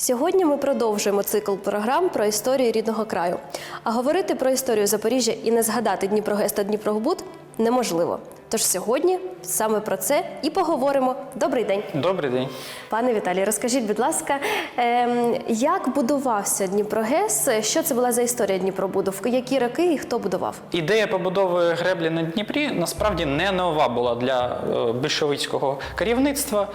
Сьогодні ми продовжуємо цикл програм про історію рідного краю. А говорити про історію Запоріжжя і не згадати Дніпрогес та Дніпрогбуд неможливо. Тож сьогодні саме про це і поговоримо. Добрий день, Добрий день. пане Віталій. Розкажіть, будь ласка, ем, як будувався Дніпрогес? Що це була за історія Дніпробуду? В які роки і хто будував? Ідея побудови греблі на Дніпрі насправді не нова була для е, більшовицького керівництва.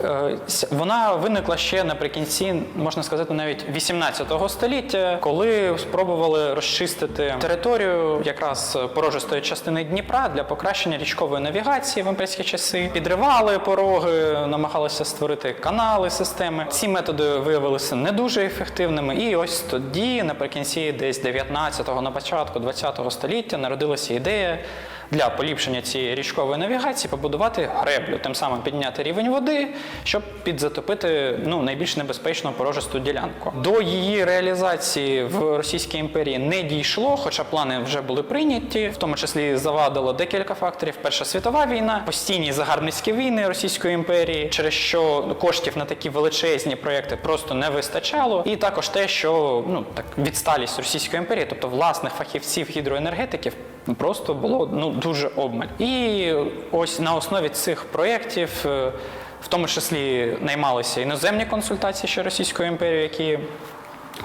Е, Вона виникла ще наприкінці, можна сказати, навіть 18 століття, коли спробували розчистити територію якраз порожистої частини Дніпра для покращення річкової навігації в імперські часи. Підривали пороги, намагалися створити канали, системи. Ці методи виявилися не дуже ефективними. І ось тоді, наприкінці десь 19-го, на початку 20-го століття, народилася ідея для поліпшення цієї річкової навігації побудувати греблю, тим самим підняти рівень води, щоб підзатопити ну, найбільш небезпечну порожисту ділянку. До її реалізації в Російській імперії не дійшло, хоча плани вже були прийняті, в тому числі завадило декілька факторів. Перша світова війна, постійні загарбницькі війни Російської імперії, через що коштів на такі величезні проекти просто не вистачало, і також те, що ну так відсталість Російської імперії, тобто власних фахівців гідроенергетиків, просто було ну дуже обмаль. І ось на основі цих проєктів, е, в тому числі наймалися іноземні консультації ще Російської імперії, які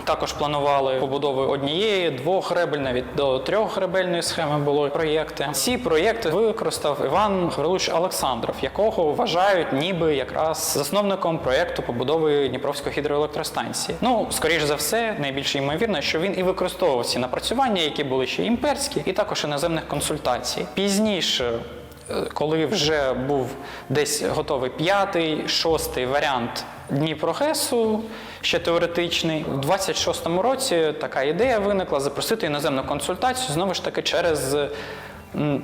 також планували побудови однієї, двох гребель, навіть до трьох гребельної схеми були проєкти. Ці проєкти використав Іван Гаврилович Олександров, якого вважають ніби якраз засновником проєкту побудови Дніпровської гідроелектростанції. Ну, скоріш за все, найбільш ймовірно, що він і використовував ці напрацювання, які були ще імперські, і також іноземних консультацій. Пізніше коли вже був десь готовий п'ятий, шостий варіант Дніпрогесу, ще теоретичний, у 26-му році така ідея виникла запросити іноземну консультацію знову ж таки через.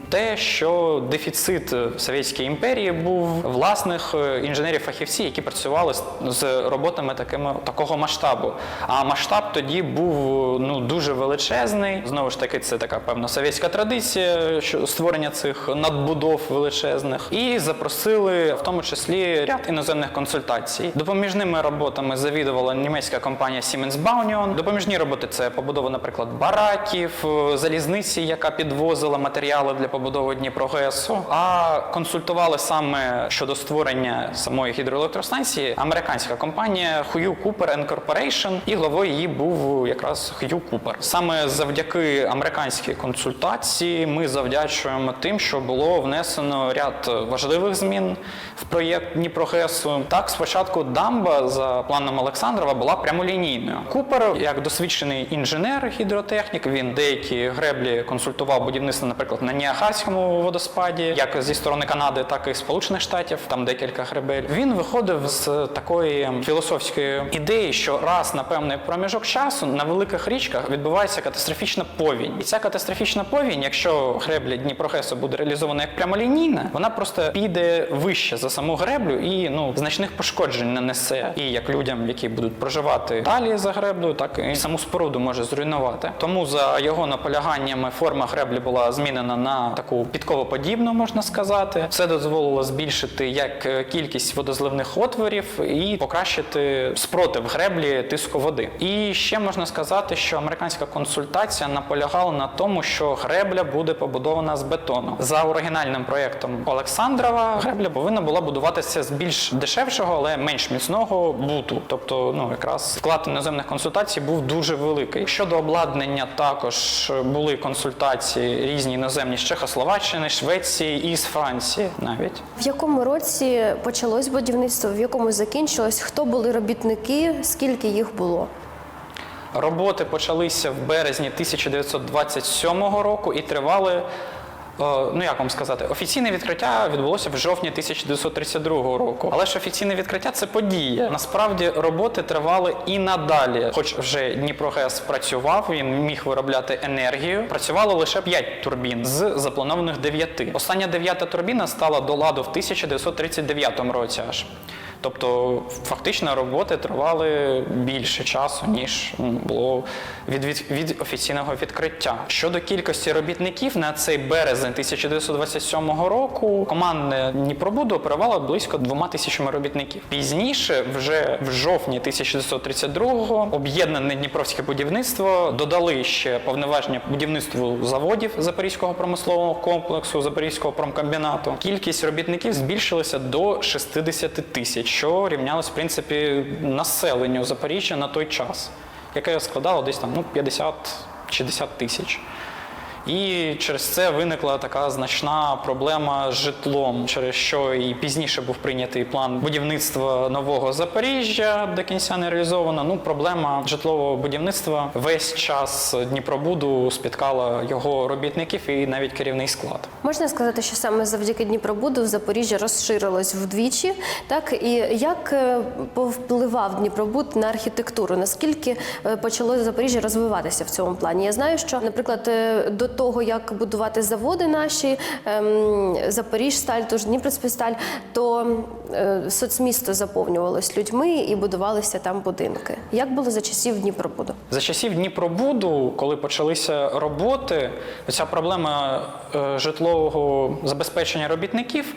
Те, що дефіцит в Совєтській імперії був власних е, інженерів-фахівців, які працювали з- роботами такими такого масштабу. А масштаб тоді був ну дуже величезний. Знову ж таки, це така певна совєтська традиція, що створення цих надбудов величезних, і запросили в тому числі ряд іноземних консультацій. Допоміжними роботами завідувала німецька компанія Siemens Baunion. Допоміжні роботи це побудова, наприклад, бараків, е, залізниці, яка підвозила матеріали для побудови Дніпрогесу. А консультували саме щодо створення самої гідроелектростанції американська компанія Cooper and Corporation, і главою її був якраз Hugh Cooper. Саме завдяки американській консультації ми завдячуємо тим, що було внесено ряд важливих змін в проєкт Дніпрогесу. Так, спочатку дамба за планом Олександрова була прямолінійною. Купер, як досвідчений інженер гідротехнік, він деякі греблі консультував будівництво, наприклад, на Ніагарському водоспаді, як зі сторони Канади, так і Сполучених Штатів. Там декілька гребель. Він виходив з такої філософської ідеї, що раз на певний проміжок часу на великих річках відбувається катастрофічна повінь. І ця катастрофічна повінь, якщо гребля Дніпрогесу буде реалізована як прямолінійна, вона просто піде вище за саму греблю і ну значних пошкоджень нанесе і як людям, які будуть проживати далі за греблею, так і саму споруду може зруйнувати. Тому за його наполяганнями форма греблі була змінена на таку підковоподібну, можна сказати. Це дозволило збільшити як е, кількість водозливних отворів і покращити спротив греблі тиску води. І ще можна сказати, що американська консультація наполягала на тому, що гребля буде побудована з бетону. За оригінальним проєктом Олександрова гребля повинна була будуватися з більш дешевшого, але менш міцного буту. Тобто, ну якраз вклад іноземних консультацій був дуже великий. Щодо обладнання, також були консультації різні іноземні з Чехословаччини, Швеції і з Франції навіть. В якому році почалось будівництво, в якому закінчилось? Хто були робітники? Скільки їх було? Роботи почалися в березні 1927 року і тривали. Е, Ну, як вам сказати, офіційне відкриття відбулося в жовтні 1932 року. Але ж офіційне відкриття це подія. Насправді роботи тривали і надалі. Хоч вже Дніпрогес працював, він міг виробляти енергію. Працювало лише 5 турбін з запланованих 9. Остання дев'ята турбіна стала до ладу в 1939 році аж. Тобто, фактично роботи тривали більше часу, ніж було від, від, від офіційного відкриття. Щодо кількості робітників на цей березень 1927 року команда Дніпробуду оперувала близько двома тисячами робітників. Пізніше, вже в жовтні 1932-го, об'єднане Дніпровське будівництво додали ще повноваження будівництву заводів Запорізького промислового комплексу, Запорізького промкомбінату. Кількість робітників збільшилася до 60 тисяч, що рівнялось в принципі населенню Запоріжжя на той час, яке складало десь там ну 50-60 тисяч. І через це виникла така значна проблема з житлом, через що і пізніше був прийнятий план будівництва нового Запоріжжя до кінця не реалізовано. Ну, проблема житлового будівництва весь час Дніпробуду спіткала його робітників і навіть керівний склад. Можна сказати, що саме завдяки Дніпробуду Запоріжжя розширилось вдвічі. Так і як е, повпливав Дніпробуд на архітектуру? Наскільки е, почало Запоріжжя розвиватися в цьому плані? Я знаю, що, наприклад, е, до того як будувати заводи наші ем, Запоріжсталь, тож Дніпроспісталь, то е, соцмісто заповнювалось людьми і будувалися там будинки. Як було за часів Дніпробуду? За часів Дніпробуду, коли почалися роботи, ця проблема е, житлового забезпечення робітників.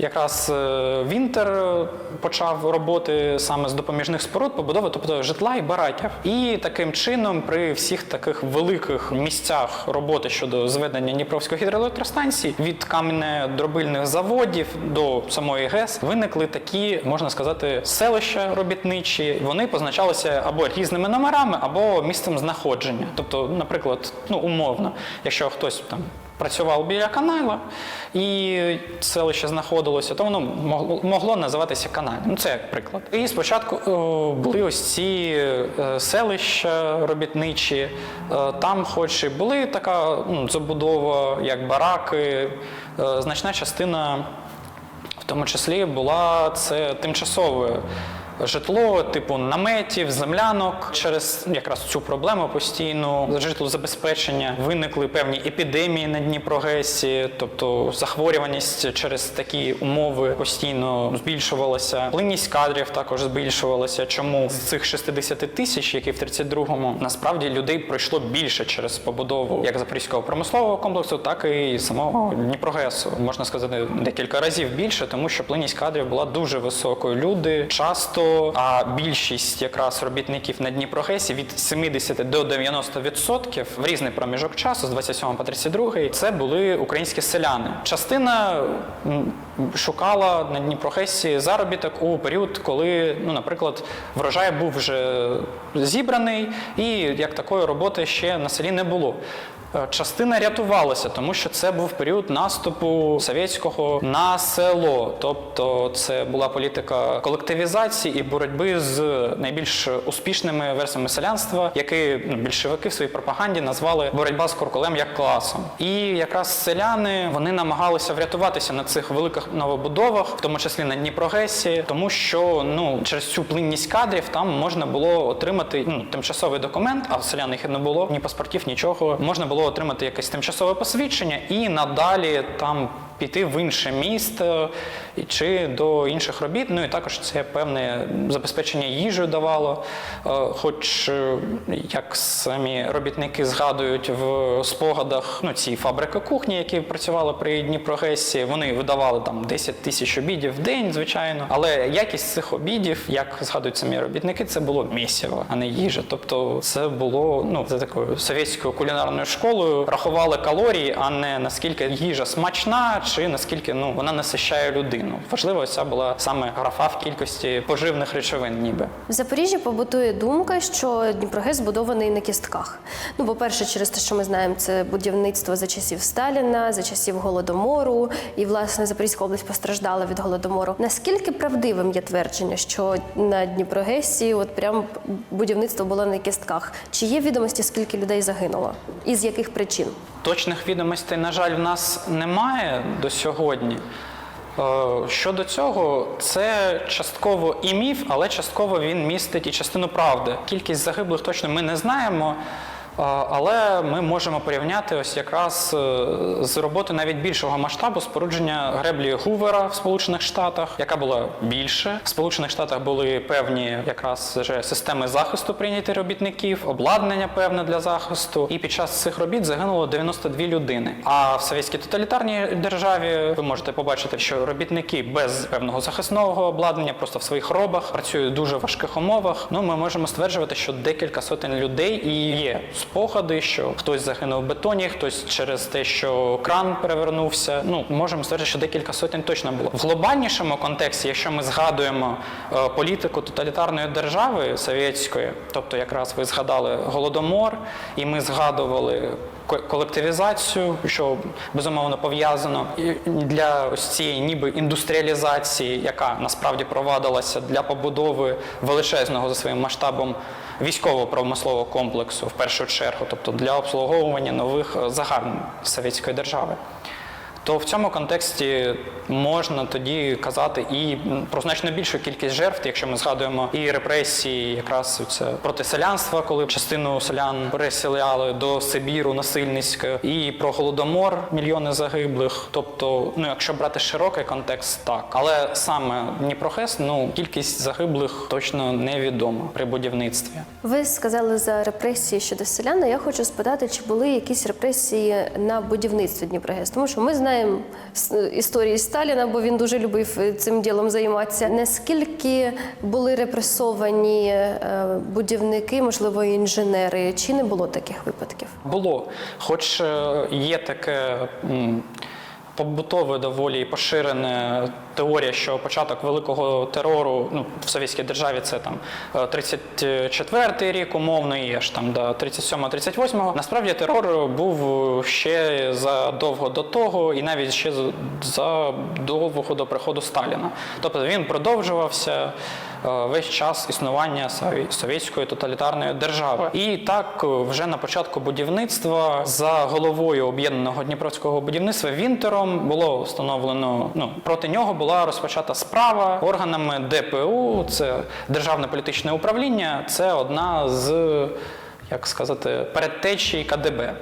Якраз е, Вінтер почав роботи саме з допоміжних споруд побудови, тобто житла і бараків. І таким чином, при всіх таких великих місцях роботи щодо зведення Дніпровської гідроелектростанції, від кам'яно-дробильних заводів до самої ГЕС виникли такі, можна сказати, селища робітничі. Вони позначалися або різними номерами, або місцем знаходження. Тобто, наприклад, ну умовно, якщо хтось там. Працював біля канала, і селище знаходилося, то воно могло, називатися каналом. Ну, це як приклад. І спочатку о, були ось ці е, селища робітничі. Е, там, хоч і були така ну, забудова, як бараки, е, значна частина, в тому числі, була це тимчасове житло, типу наметів, землянок. Через якраз цю проблему постійну житлозабезпечення виникли певні епідемії на Дніпрогесі, тобто захворюваність через такі умови постійно збільшувалася. Плинність кадрів також збільшувалася. Чому з цих 60 тисяч, які в 32-му, насправді людей пройшло більше через побудову як Запорізького промислового комплексу, так і самого Дніпрогесу. Можна сказати, декілька разів більше, тому що плинність кадрів була дуже високою. Люди часто, а більшість якраз робітників на Дніпрогесі від 70 до 90% в різний проміжок часу, з 27 по 32, це були українські селяни. Частина шукала на Дніпрогесі заробіток у період, коли, ну, наприклад, врожай був вже зібраний, і як такої роботи ще на селі не було. Е, Частина рятувалася, тому що це був період наступу совєтського на село. Тобто це була політика колективізації і боротьби з найбільш успішними версіями селянства, які ну, більшовики в своїй пропаганді назвали боротьба з куркулем як класом. І якраз селяни вони намагалися врятуватися на цих великих новобудовах, в тому числі на Дніпрогесі, тому що ну через цю плинність кадрів там можна було отримати ну, тимчасовий документ, а в селян їх не було, ні паспортів, нічого. Можна було отримати якесь тимчасове посвідчення і надалі там піти в інше місто чи до інших робіт. Ну і також це певне забезпечення їжею давало. Е, Хоч е, як самі робітники згадують в спогадах, ну ці фабрики кухні, які працювали при Дніпрогесі, вони видавали там 10 тисяч обідів в день, звичайно. Але якість цих обідів, як згадують самі робітники, це було місіво, а не їжа. Тобто це було ну за такою совєтською кулінарною школою. Рахували калорії, а не наскільки їжа смачна, чи наскільки ну вона насищає людину. Важливо, ця була саме графа в кількості поживних речовин, ніби. В Запоріжжі побутує думка, що Дніпрогес збудований на кістках. Ну, по-перше, через те, що ми знаємо, це будівництво за часів Сталіна, за часів голодомору, і власне Запорізька область постраждала від голодомору. Наскільки правдивим є твердження, що на Дніпрогесі от прям будівництво було на кістках? Чи є відомості, скільки людей загинуло? І з яких причин? Точних відомостей, на жаль, в нас немає до сьогодні. Е, Щодо цього, це частково і міф, але частково він містить і частину правди. Кількість загиблих точно ми не знаємо. Але ми можемо порівняти ось якраз е, з роботи навіть більшого масштабу спорудження греблі Гувера в Сполучених Штатах, яка була більше. В Сполучених Штатах були певні якраз вже системи захисту прийняті робітників, обладнання певне для захисту. І під час цих робіт загинуло 92 людини. А в совєтській тоталітарній державі ви можете побачити, що робітники без певного захисного обладнання, просто в своїх робах працюють дуже важких умовах. Ну ми можемо стверджувати, що декілька сотень людей і є спогади, що хтось загинув в бетоні, хтось через те, що кран перевернувся. Ну можемо стверджувати, що декілька сотень точно було в глобальнішому контексті, якщо ми згадуємо е, політику тоталітарної держави совєтської, тобто якраз ви згадали голодомор, і ми згадували колективізацію, що безумовно пов'язано для ось цієї ніби індустріалізації, яка насправді провадилася для побудови величезного за своїм масштабом військово-промислового комплексу в першу чергу, тобто для обслуговування нових загарб совєтської держави. То в цьому контексті можна тоді казати і про значно більшу кількість жертв, якщо ми згадуємо і репресії, якраз це проти селянства, коли частину селян переселяли до Сибіру насильницько, і про голодомор мільйони загиблих. Тобто, ну якщо брати широкий контекст, так але саме Дніпрохест, ну кількість загиблих точно невідома при будівництві. Ви сказали за репресії щодо селян. Я хочу спитати, чи були якісь репресії на будівництві Дніпрогес? Тому що ми знаємо с- історії Сталіна, бо він дуже любив е, цим ділом займатися. Наскільки були репресовані е, будівники, можливо, інженери, чи не було таких випадків? Було, хоч е, є таке побутове доволі поширене теорія, що початок великого терору ну, в совєтській державі це там е, 34-й рік, умовно, і аж там до 37-38. Насправді терор був ще задовго до того, і навіть ще за- задовго до приходу Сталіна. Тобто він продовжувався е, весь час існування совєтської тоталітарної держави. І так, е, вже на початку будівництва за головою об'єднаного Дніпровського будівництва Вінтером було встановлено ну проти нього була розпочата справа органами ДПУ, це державне політичне управління. Це одна з як сказати передтечій КДБ.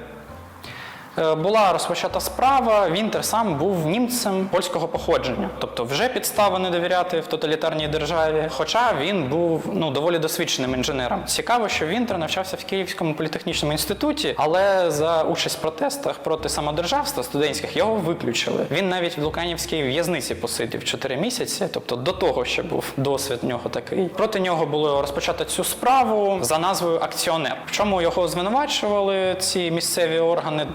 Е, Була розпочата справа. Вінтер сам був німцем польського походження, тобто вже підстави не довіряти в тоталітарній державі. Хоча він був ну доволі досвідченим інженером. Цікаво, що Вінтер навчався в Київському політехнічному інституті, але за участь в протестах проти самодержавства студентських його виключили. Він навіть в Луканівській в'язниці посидів 4 місяці, тобто до того ще був досвід нього такий. Проти нього було розпочато цю справу за назвою акціонер. В чому його звинувачували ці місцеві органи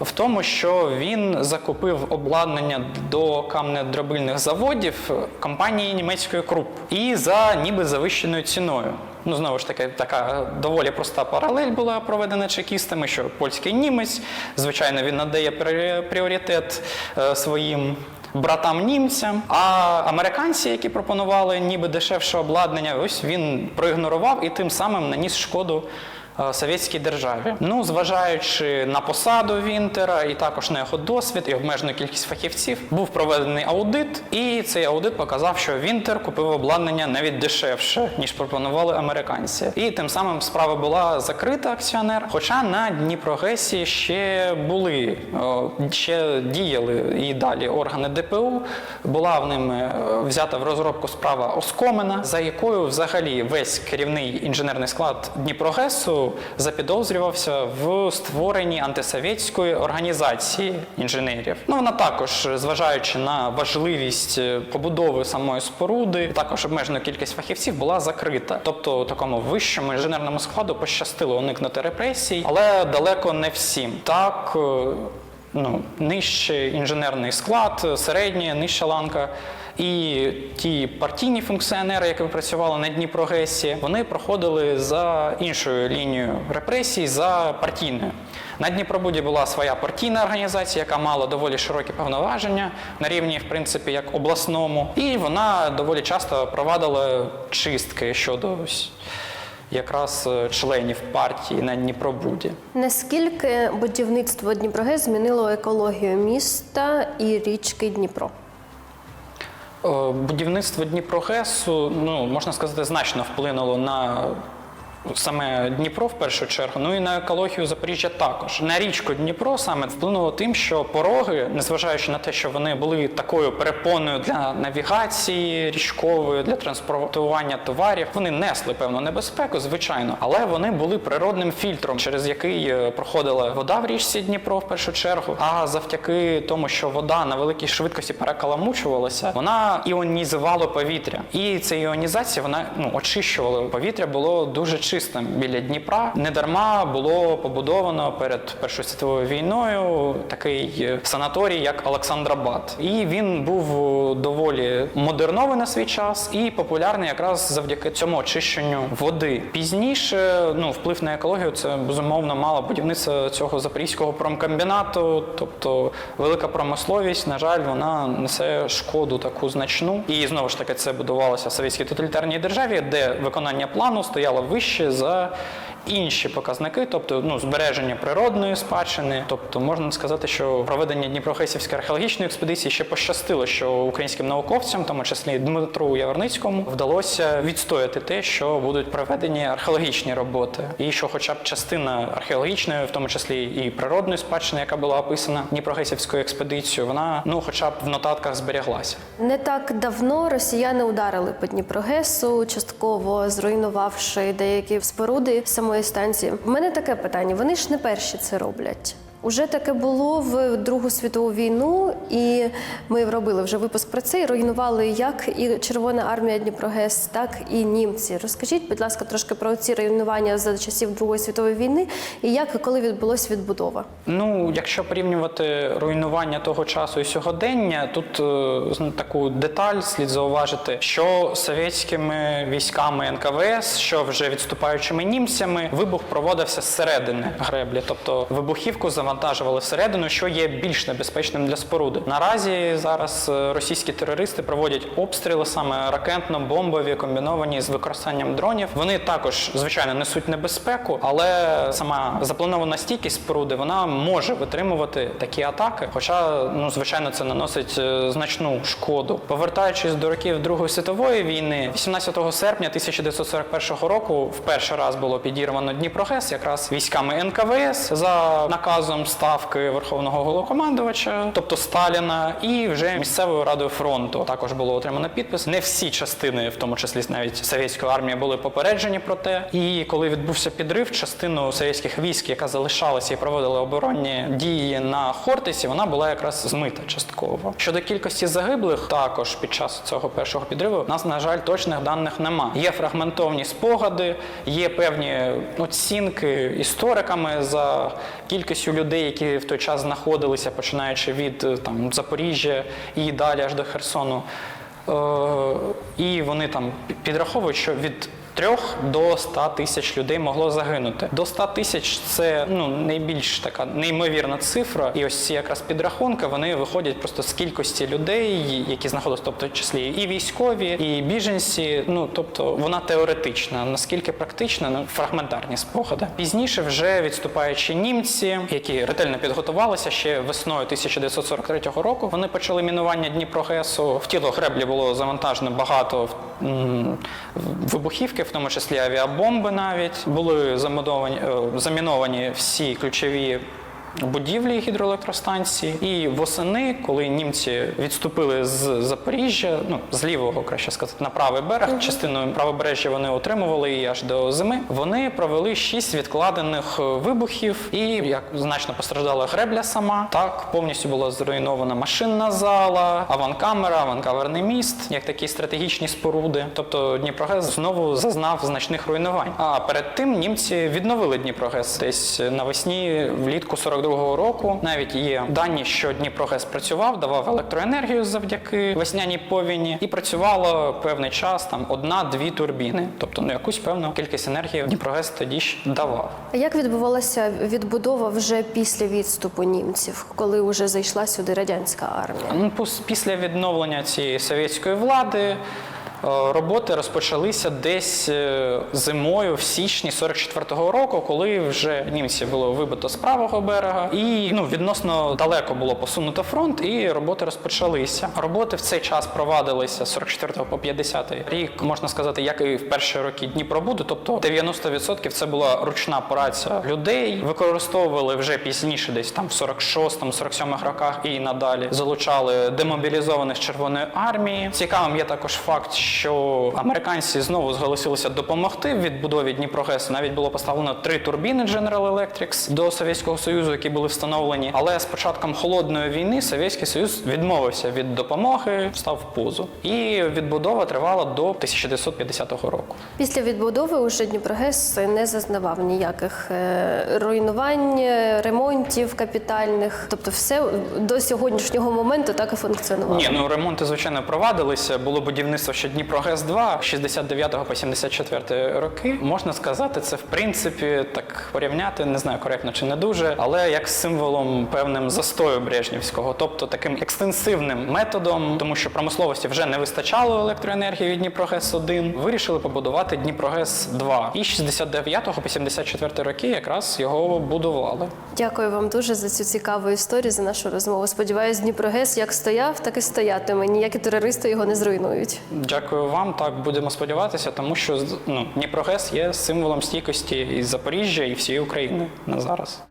В тому, що він закупив обладнання до камнедробильних заводів компанії німецької Круп і за ніби завищеною ціною. Ну, знову ж таки, така доволі проста паралель була проведена чекістами, що польський німець, звичайно, він надає пріоритет е, своїм братам німцям. А американці, які пропонували ніби дешевше обладнання, ось він проігнорував і тим самим наніс шкоду. Е, Совєтській державі, ну зважаючи на посаду Вінтера і також на його досвід і обмежену кількість фахівців, був проведений аудит, і цей аудит показав, що Вінтер купив обладнання навіть дешевше ніж пропонували американці. І тим самим справа була закрита акціонер. Хоча на Дніпрогесі ще були ще діяли і далі органи ДПУ. Була в ними е, взята в розробку справа Оскомина, за якою взагалі весь керівний інженерний склад Запідозрювався в створенні антисовєтської організації інженерів. Ну вона також, зважаючи на важливість е, побудови самої споруди, також обмежену кількість фахівців була закрита. Тобто такому вищому інженерному складу пощастило уникнути репресій, але далеко не всім. Так. е, ну, нижче інженерний склад, середня, нижча ланка. І ті партійні функціонери, які працювали на Дніпрогесі, вони проходили за іншою лінією репресій, за партійною. На Дніпробуді була своя партійна організація, яка мала доволі широкі повноваження на рівні, в принципі, як обласному, і вона доволі часто провадила чистки щодо якраз е, членів партії на Дніпробуді. Наскільки будівництво Дніпрогес змінило екологію міста і річки Дніпро? Е, Будівництво Дніпрогесу, ну можна сказати, значно вплинуло на саме Дніпро в першу чергу, ну і на екологію Запоріжжя також. На річку Дніпро саме вплинуло тим, що пороги, незважаючи на те, що вони були такою перепоною для навігації річкової, для транспортування товарів, вони несли певну небезпеку, звичайно, але вони були природним фільтром, через який е, проходила вода в річці Дніпро в першу чергу. А завдяки тому, що вода на великій швидкості перекаламучувалася, вона іонізувала повітря. І ця іонізація вона ну очищувала повітря, було дуже чистим біля Дніпра. Недарма було побудовано перед Першою світовою війною такий е, санаторій, як Олександрабад. І він був е, доволі модерновий на свій час і популярний якраз завдяки цьому очищенню води. Пізніше ну вплив на екологію це безумовно мало будівництво цього запорізького промкомбінату, тобто велика промисловість, на жаль, вона несе шкоду таку значну. І знову ж таки це будувалося в совєтській тоталітарній державі, де виконання плану стояло вище за інші показники, тобто ну збереження природної спадщини. Тобто можна сказати, що проведення Дніпрохесівської археологічної експедиції ще пощастило, що українським науковцям, тому числі Дмитру Яворницькому, вдалося відстояти те, що будуть проведені археологічні роботи, і що, хоча б частина археологічної, в тому числі і природної спадщини, яка була описана Дніпрогесівською експедицією, вона ну, хоча б в нотатках зберіглася. Не так давно росіяни ударили по Дніпрогесу, частково зруйнувавши деякі споруди самої станції. У мене таке питання: вони ж не перші це роблять. Уже таке було в Другу світову війну, і ми робили вже випуск про це. і Руйнували як і Червона армія Дніпрогес, так і німці. Розкажіть, будь ласка, трошки про ці руйнування за часів Другої світової війни і як і коли відбулася відбудова. Ну, якщо порівнювати руйнування того часу і сьогодення, тут е, таку деталь слід зауважити, що совєтськими військами НКВС, що вже відступаючими німцями, вибух проводився зсередини греблі, тобто вибухівку завантажували всередину, що є більш небезпечним для споруди. Наразі зараз е, російські терористи проводять обстріли саме ракетно-бомбові, комбіновані з використанням дронів. Вони також звичайно несуть небезпеку, але сама запланована стійкість споруди вона може витримувати такі атаки. Хоча, ну звичайно, це наносить е, значну шкоду. Повертаючись до років Другої світової війни, 18 серпня 1941 року в перший раз було підірвано Дніпрогес, якраз військами НКВС за наказом ставки Верховного головнокомандувача, тобто Сталіна, і вже місцевою радою фронту також було отримано підпис. Не всі частини, в тому числі навіть совєтської армії, були попереджені про те. І коли відбувся підрив, частину совєтських військ, яка залишалася і проводила оборонні дії на Хортисі, вона була якраз змита частково. Щодо кількості загиблих, також під час цього першого підриву, у нас на жаль точних даних нема. Є фрагментовні спогади, є певні оцінки істориками за кількістю людей, які в той час знаходилися, починаючи від е, там Запоріжжя і далі аж до Херсону. Е, і вони там підраховують, що від 3 до 100 тисяч людей могло загинути. До 100 тисяч це ну найбільш така неймовірна цифра. І ось ці якраз підрахунки вони виходять просто з кількості людей, які знаходились, тобто в числі і військові, і біженці. Ну тобто вона теоретична. Наскільки практична, ну фрагментарні спогади. Пізніше, вже відступаючи німці, які ретельно підготувалися ще весною 1943 року, вони почали мінування Дніпрогесу. В тіло греблі було завантажено багато вибухівки, в тому числі авіабомби навіть були замодовані, е, заміновані всі ключові. Будівлі гідроелектростанції, і восени, коли німці відступили з Запоріжжя, ну з лівого, краще сказати, на правий берег, частину правобережжя вони отримували і аж до зими. Вони провели шість відкладених вибухів, і як значно постраждала гребля сама. Так повністю була зруйнована машинна зала, аванкамера, аванкаверний міст, як такі стратегічні споруди. Тобто Дніпрогес знову зазнав значних руйнувань. А перед тим німці відновили Дніпрогес десь навесні, влітку 42-го року. Навіть є дані, що Дніпрогес працював, давав електроенергію завдяки весняній повіні, і працювало певний час там одна-дві турбіни. Тобто ну якусь певну кількість енергії Дніпрогес тоді ж давав. А як відбувалася відбудова вже після відступу німців, коли вже зайшла сюди радянська армія? Ну, після відновлення цієї совєтської влади. Е, Роботи розпочалися десь е, зимою в січні 44-го року, коли вже німці було вибито з правого берега, і ну відносно далеко було посунуто фронт, і роботи розпочалися. Роботи в цей час провадилися з 44 по 50 рік, можна сказати, як і в перші роки Дніпробуду. Тобто 90% це була ручна праця людей. Використовували вже пізніше, десь там в 46-му, 47-х роках і надалі залучали демобілізованих з Червоної армії. Цікавим є також факт, що американці знову зголосилися допомогти в відбудові Дніпрогесу. Навіть було поставлено три турбіни General Electric до Совєтського Союзу, які були встановлені. Але з початком холодної війни Совєтський Союз відмовився від допомоги, став в позу. І відбудова тривала до 1950 року. Після відбудови уже Дніпрогес не зазнавав ніяких е, руйнувань, ремонтів капітальних. Тобто, все до сьогоднішнього моменту так і функціонувало. Ні, ну ремонти звичайно провадилися. Було будівництво ще Дніпрогес 2 69 по 74 роки. Можна сказати, це в принципі так порівняти, не знаю коректно чи не дуже, але як символом певним застою Брежнівського, тобто таким екстенсивним методом, тому що промисловості вже не вистачало електроенергії від Дніпрогес 1 вирішили побудувати Дніпрогес 2 І з 69 по 74 роки якраз його будували. Дякую вам дуже за цю цікаву історію, за нашу розмову. Сподіваюсь, Дніпрогес як стояв, так і стоятиме. Ніякі терористи його не зруйнують. Дякую вам. Так будемо сподіватися, тому що ну, Дніпрогес є символом стійкості і Запоріжжя, і всієї України на зараз.